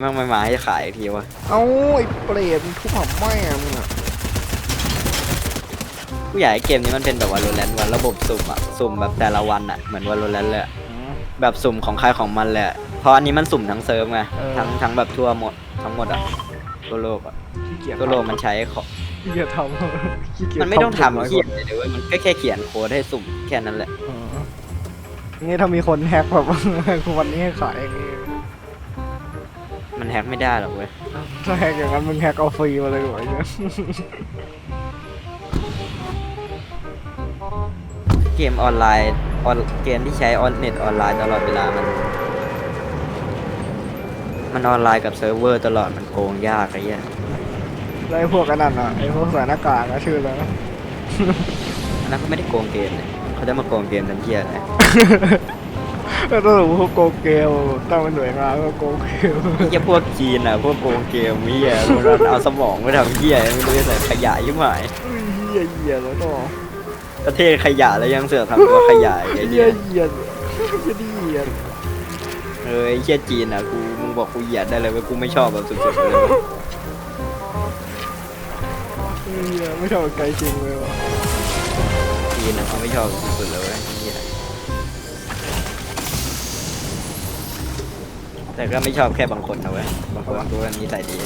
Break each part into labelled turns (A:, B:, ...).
A: แม่งไม่มาให้ขายอีกทีวะ
B: เอ้าไอ้เปรตมึงทุบหำแม่มึงอะ
A: กูอยากให้เกมนี้มันเป็นแบบวาโลแรนต์วันระบบสุ่มอะสุ่มแบบแต่ละวันอะเหมือนวาโลแรนต์เลยอะแบบสุ่มของใครของมันเลยอะเพราะอันนี้มันสุ่มทั้งเซิร์ฟไงทั้งทั้งแบบทั่วหมดทั้งหมดอะทั่วโลกอะ
B: ขี้เกียจ
A: ทั่วโลกมันใช้ของ
B: ขี้เกียจทำขี้เกียจ
A: มันไม่ต้องทำ
B: น้อย
A: เขี
B: ก
A: ย
B: ว่าน
A: เลยเว้ยมันก็แค่เขียนโค้ดให้สุ่มแค่นั้นแหละ
B: เออนี่ถ้ามีคนแฮกแบบ วันนี้ให้ขายอย่างงี้
A: มันแฮกไม่ได้หรอกเว้ย
B: ถ้าแฮกอย่างนั้นมึงแฮกเอาฟรีมาเลยดีกว่าไอ้เนี่ย
A: เกมออนไลน์ออนเกมที่ใช้ออนเน็ตออนไลน์ตลอดเวลามัน มันออนไลน์กับเซิร์ฟเวอร์ตลอดมันโกงยากไอ้เหี้ย
B: แล้วไอ้พวกกันนั่นอะไอ้พวกใส่หน้ากากอะชื่ออะไรนะ
A: อันนั้นเขาไม่ได้โกงเกมเลยเขาจะมาโกงเกมทันเทียเลย
B: แล้วถ้าสมมติพวกโกงเกมตั้งเป็นหน่วยงานก็โกงเกม
A: ไอ้เหี้ยพวกจีนอะพวกโกงเกมเหี้ยมันเอาสมองไปทำเหี้ยไม่รู้จะใส่ขยะยิ่งหาย
B: อุ้ยเหี้ยเหี้ยแล้วก็
A: ประเทศขยะแล้วยังเสือกทำตัวขยะอีกไอ้
B: เหี้
A: เหี้
B: ย
A: ย
B: เหี้ยเหี้ยดีเหี้ย
A: เออไอ้เหี้ยจีนอะกูมึงบอกกูเหยียดได้เลยว่ากูไม่ชอบแบบสุดๆเลยเว้ย
B: เหี้ยไม่ชอบไกลจริงเลยว่ะ
A: จีนอะเขาไม่ชอบแบบสุดๆเลยเว้ยไอ้เหี้ย แต่ก็ไม่ชอบแค่บางคนนะเว้ย บางคนก็นิสัยดี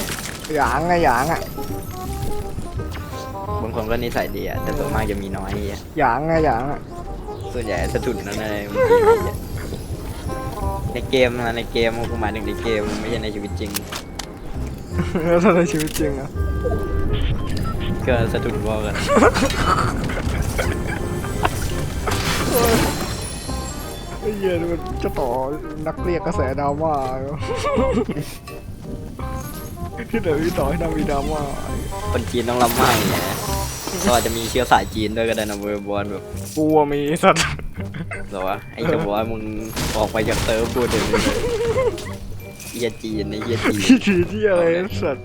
B: หยางไงหยางอะ
A: บางคนก็นิสัยดีอะแต่ส่วนมากจะมีน้อยไอ้เหี้ย
B: หยางไงหยางอะ
A: ส่วนใหญ่สะทุนนั่นเลยในเกมนะในเกมกูหมายถึงในเกมไม่ใช่ในชีวิตจริง
B: แล้วถ้าในชีวิตจริงอะ
A: ก็สะทุนพอกัน
B: ไอ้เหี้ยนี่มันจะต่อนักเรียกกระแสดราม่าที่เดี๋ยวพี่ต่อให้นำมีดราม่า
A: คนจีนต้องรับไม่เนี่ยก็อาจจะมีเชื้อสายจีนด้วยก็ได้นะเว้ยบอลแบบ
B: กลัวมีสัตว์
A: หรอวะไอ้เจ้าบอลมึงออกไปจากเซิร์ฟกูเดี๋ยวนี้เลยเฮียจีนไอ้เฮียจีน
B: ขี้ฉีดที่อะไรสัตว์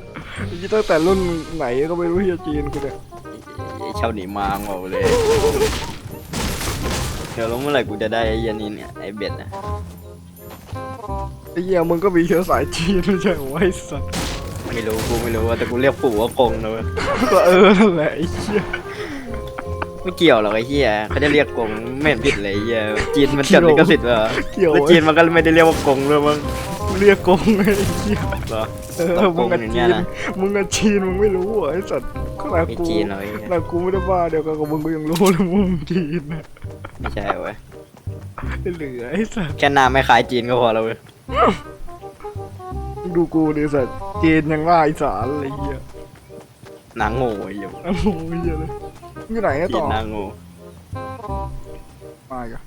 B: ยี่ตั้งแต่รุ่นไหนก็ไม่รู้เฮียจีนกูเนี่ย
A: ไอ้เช่าหนีมางบอกเลยเดี๋ยวรู้เมื่อไหร่กูจะได้ไอ้เฮียนี่เนี่ยไอ้เบ็ดนะ
B: ไอ้เหี้ยมึงก็มีเชื้อสายจีนไม่ใช่เหรอวะไอ้สัตว์
A: ไม่รู้กูไม่รู้ว่าแต่กูเรียกปู่ว่ากงนะเว้ย
B: ก็เออนั่นแหละไอ้เหี้ย
A: ไม่เกี่ยวหรอกไอ้เหี้ยเขาจะเรียกกงไม่เห็นผิดเลยไอ้เหี้ยจีนมันจดลิขสิทธิ์เหรอ
B: เกี่ยว
A: แล้วจีนมันก็ไม่ได้เรียกว่ากงด้วยมั้ง
B: เรียกกงไอ้เหี้ย
A: เหรอ
B: เออ
A: ต้อง
B: มึงกับ
A: โกงอย่าง
B: จี
A: เงี้ย
B: น
A: นะ
B: มึงกับจีนมึงไม่รู้เหรอไอ้สัตว์ขนาด
A: ไม่
B: กู
A: จีนหรอกไอ้เหี้ย
B: ขนาดกูไม่ได้บ้าเดียวกันกับมึงกูยังรู้เลยมึงจีนนะ
A: ไม่ใช่เว้ย
B: ไอ้เหลือไอ้สัตว์
A: แค่หน้าไม่คล้ายจีนก็พอแล้วเว้ย
B: ดูกูดิสัตว์จีนยังว่าอีสานอะไรเหี้ย
A: หนังโง่ไอ้เหี้ย
B: โอ้โหเหี้ยเลยอยู่ไหนอะ
A: จี
B: ต่
A: น
B: อ
A: หนังโง่
B: มาอีกอะ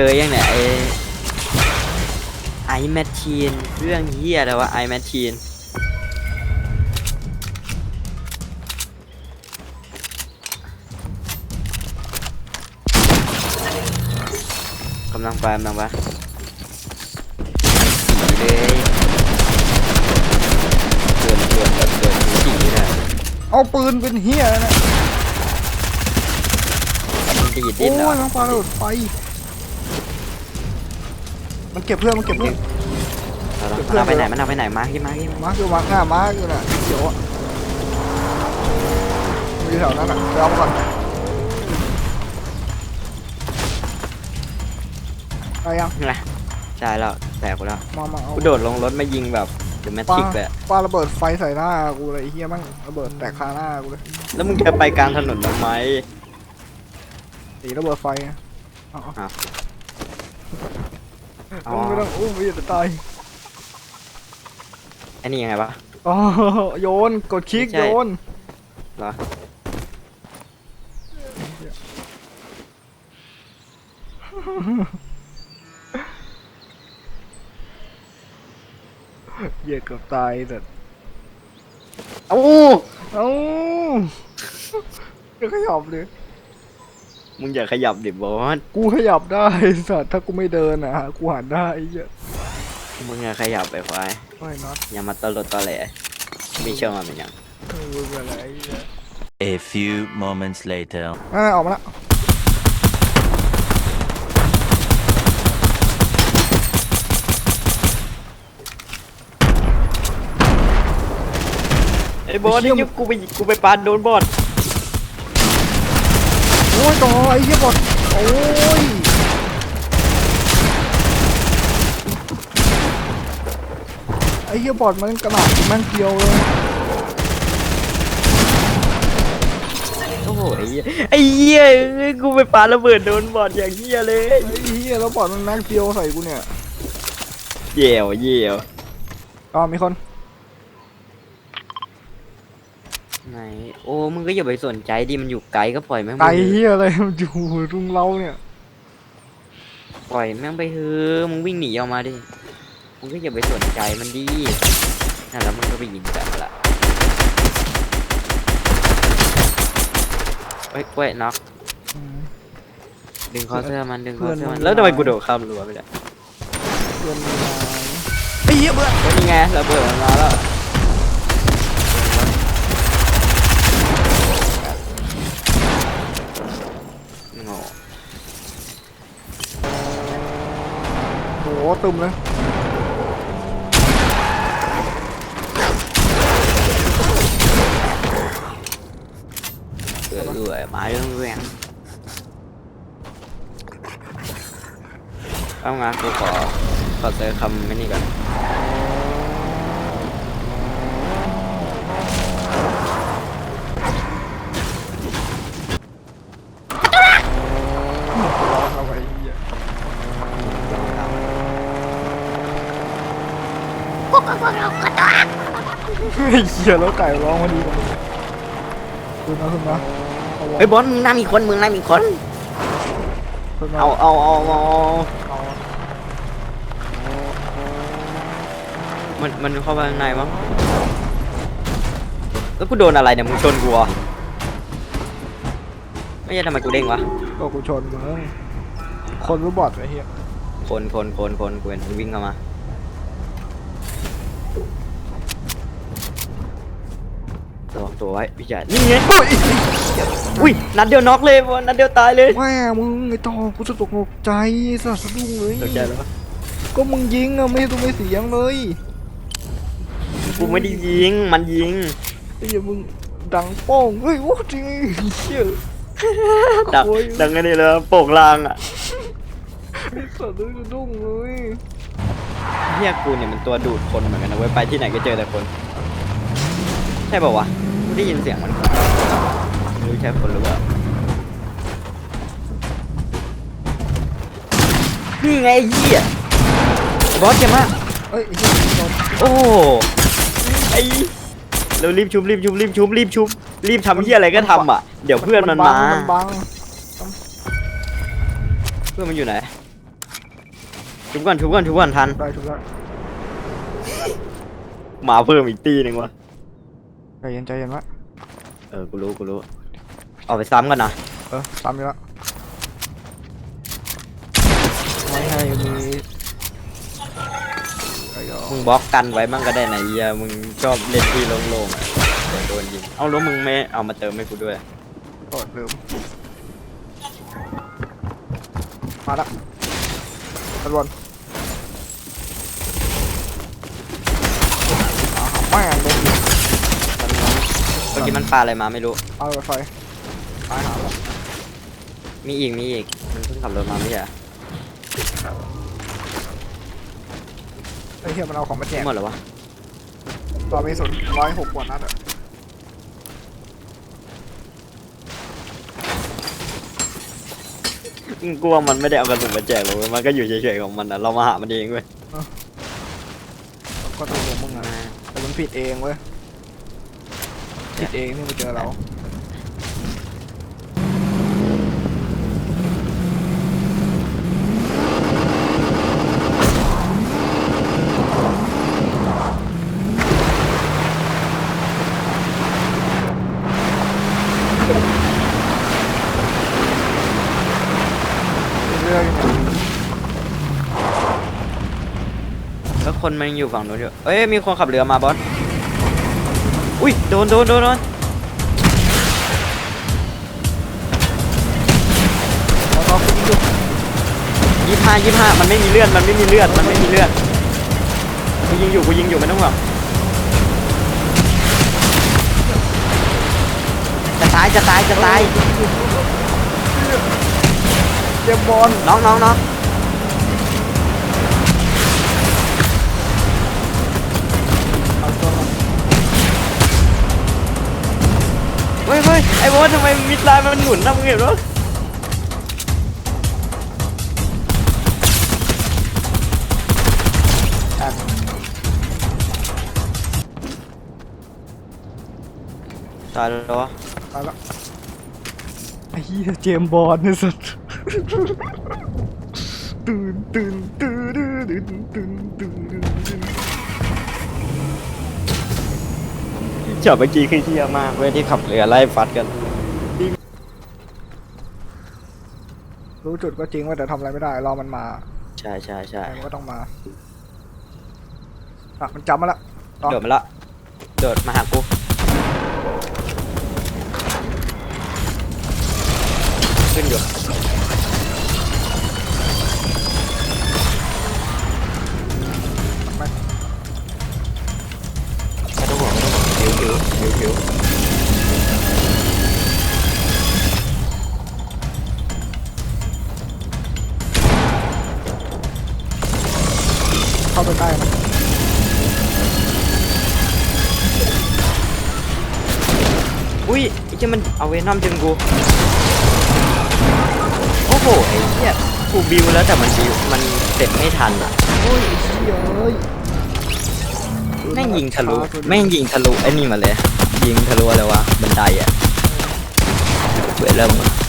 A: เจอยังเนี่ยไอไอแมชชีนเรื่องเหี้ยอะไรวะไอแมชชีนกำลังไปกำลังไปสีเลยเกินเกินแบบเกินสีเลย
B: เอาปืนเป็นเฮียนะ
A: มันดีด
B: โอ้
A: ดิ้นเหรอย
B: มันปาระเบิดไฟ มันเก็บเพื่อนมันเก็บเพื่อน
A: มันเอาไปไหนมันเอาไปไหนมาที่มาที่มา
B: มาร์คอยู่มาร์คหน้ามาร์คอยู่น่ะเขียวอะมันอยู่แถวนั้นอะไปเอามาก่อนไปยัง
A: ไงใช่แล้วแตกกูแล้ว
B: มามาเอา
A: กูโดดลงรถมายิงแบบเดอะแมทริกเลยอะ
B: ปาระเบิดไฟใส่หน้ากูเลยไอ้เฮียมั่งระเบิดแตกคาหน้ากูเลย
A: แล้วมึงจะไปกลางถนนทำไม
B: สีระเบิดไฟอะเอาเอา
A: อ๋อ
B: ไม่ต้องอุ้มไม่อยากจะตาย
A: ไอันนี้ยังไงวะ
B: อ๋อโยนกดคลิกโยน
A: เหรอ
B: เหยียเกับตายแต่
A: เอ้า
B: เอ้าจะขยับเลย
A: มึงอย่าขยับดิบอส
B: กูขยับได้สัตว์ถ้ากูไม่เดินนะกูหันได้ไอ้เหี้ย
A: มึงอย่าขยับไปควาย
B: ไม่น็อต
A: อย่ามาตลดตอแหลมีเชื่อมาเป็นยัง
B: เออมึงอะไรไอ้เหี้ย
C: A few moments later.
B: อ่าออกมาละ
A: ไอ้บอสนี่กูไปกูไปปาดโดนบอส
B: โอ้ยต่อไอ้เหี้ยบอดโอ้ยไอ้เหี้ยบอดมันกระหน่ำแม่งเดียวเลย
A: โอ้โหไอ้เหี้ยไอ้เหี้ยเอ้ยกูไปปาระเบิดโดนบอสอย่างเหี้ยเลย
B: ไอ้เหี้ยแล้วบอดมันแม่งเดียวใส่กูเนี่ย
A: เยี่ยวเยี่ยว
B: อ๋อมีคน
A: ไหน โอ้มึงก็อย่าไปสนใจดิมันอยู่ไกลก็ปล่อยแม่ง
B: ไก่
A: ไปเถ
B: เหี้
A: อะ
B: ยอะไรมันอยู่รุงเราเนี่ย
A: ปล่อยแม่งไปเถอะมึงวิ่งหนีออกมาดิมึงก็อย่าไปสนใจมันดินั่นแล้วมึงก็ไปยิงกันละเฮ้ยเว้ยน็อก
B: อืม
A: ดึงคอเสื้อมันดึงคอ
B: เพื่อน
A: เสื้อมัน
B: มัน
A: แล้วทำไมกูโดดข้ามรั้วไปได้
B: เพื่อนมีมาไอ้เหี้ยเบื่อ
A: ก็นี่ไงระเบิดมันมาแล้ว โห
B: ตึมเลย
A: เอื่อยเอื่อยมาเรื่องเรื่องางานกูขอขอเจอคำไม่นี่ก่อน
B: ร้องเอาไว้ไอ้เหี้ยไอ้เหี้ยแล้วไก่ร้องมาดีกว่าขึ้นมาขึ้นมาเอาวะ
A: เฮ้ยบอลมึงน่ามีคนมึงน่ามีคน
B: ขึ้นมา
A: เอาเอาเอาเอา
B: เอา
A: มันมันเข้าไปข้างในมั้งแล้วกูโดนอะไรเนี่ยมึงชนกูเหรอไม่ใช่ทำไมกูเด้งวะ
B: ก็กูชนมึงคนรู้บอดไอ้เหี้ย
A: คนคนคนคนกูเห็นมึงวิ่งเข้ามา ตัวตัวไว้พี่ใหญ่นี่ไงอุ้ยนัดเดียวน็อกเลยบอลนัดเดียวตายเลย
B: แม่มึงไอ้ต่อกูจะตกใจสัสสะดุ้งเลย
A: ตกใจแล้ว
B: ก็มึงยิงอะไม่ต้องไม่เสียงเลย
A: กูไม่ได้ยิงมันยิง
B: ไอ้เหี้ยมึงดังโป้งเฮ้ยโอ้จริงไอ้เหี้ย
A: ดัง
B: โอ้ย
A: ดังไงนี่เลยโป่งลางอะ
B: ไอ้สัสเลยสะดุ้งเลย
A: เฮียกูเนี่ยมันตัวดูดคนเหมือนกันนะเว้ยไปที่ไหนก็เจอแต่คนใช่ป่าวะกู ได้ยินเสียงมันไม่รู้ใช่คนหรือเปล่านี่ไงไอ้เหี้ยบอสเจ็บมาก
B: เอ้ยไอ้เหี้ยโดน
A: โอ้โหไอ้เรารีบชุบรีบชุบรีบชุบรีบชุบรีบทำเหี้ยอะไรก็ทำอะเดี๋ยวเพื่อนมันมา
B: บังมันบัง
A: เพื่อนมันอยู่ไหนชุบก่อนชุบก่อนชุบก่อนทัน
B: ได้ถูกแล้ว
A: มาเพิ่มอีกตีหนึ่งวะ
B: ใจเย็นใจเย็นวะ
A: เออ กูรู้ กูรู้เอาไปซ้ำกันนะ
B: เออตามอยู่แล้วไม่ให้มีไอ้ยอ
A: มึงบล็อกกันไว้มั่งก็ได้นะเฮียมึงชอบเล่นที่โล่งๆอะเดี๋ยวโดนยิง เอาแล้วมึงไม่เอามาเติมให้กูด้วย
B: โอดลืมมาละตำรวจอ่าแม่งโดนยิง
A: เมื่อกี้มันปาอะไรมาไม่รู้
B: เอารถไฟตายหาแล้ว
A: มีอีกมีอีก มันเพิ่งขับรถมาไม่ใช่เหรอ
B: ไอ้เหี้ยมันเอาของมาแจก
A: หมดแล้ววะ
B: ตอนมีสุดร้อยหกกว่านัดอะ
A: กูว่ามันไม่ได้เอากระสุนมาแจกหรอกเว้ยมันก็อยู่เฉยๆของมันอะเรามาหามันเองเว้ย
B: ก็ตัวของมึงอะแต่มันผิดเองเว้ย คิดเองที่มาเจอเราเรื่องอย่างนี้
A: แล้คนมันอยู่ฝั่งนู้นอยู่ เอ้ยมีคนขับเรือมาบอส อุ้ยโดนโดนโดนโดน
B: เอาเอาคุณดู
A: ยี่ห้ายี่ห้ามันไม่มีเลือดมันไม่มีเลือดมันไม่มีเลือดกูยิงอยู่กูยิงอยู่ไม่ต้องห่วงจะตายจะตายจะตาย
B: เกมบอล
A: น้องน้องน้อง
B: เฮ้
A: ยเฮ้ยไอ้บอสทำไมมิดไลน์มันหมุนนะมึงเห็นปะตายแล้ววะ
B: ตายละไอ้เหี้ยเจมส์บอลเนี่ยสุดตื่นตื่นตื่นตื่นตื่นตื่นตื่น
A: จอบเมื่อกี้คือเที่ยมากเว้ยที่ขับเรือไล่ฟัดกัน
B: รู้จุดก็จริงว่าแต่ทำอะไรไม่ได้ รอมันมา
A: ใช่ใช่ใช่
B: มันก็ต้องมาอะมันจำมาละ ต่อ
A: โดดมาละ โดดมาหากูขึ้นอยู่ อุ้ยไอ้เจ้ามันเอาเวนอมจนกู โอ้โหไอ้เหี้ยกูบิวแล้วแต่มันบิวมันเสร็จไม่ทันอะ
B: โอ้ยไอ้เหี้ยเอ้ย
A: แม่งยิงทะลุแม่งยิงทะลุไอ้นี่มาเลย ยิงทะลุอะไรวะบันไดอะเว้ยเริ่ม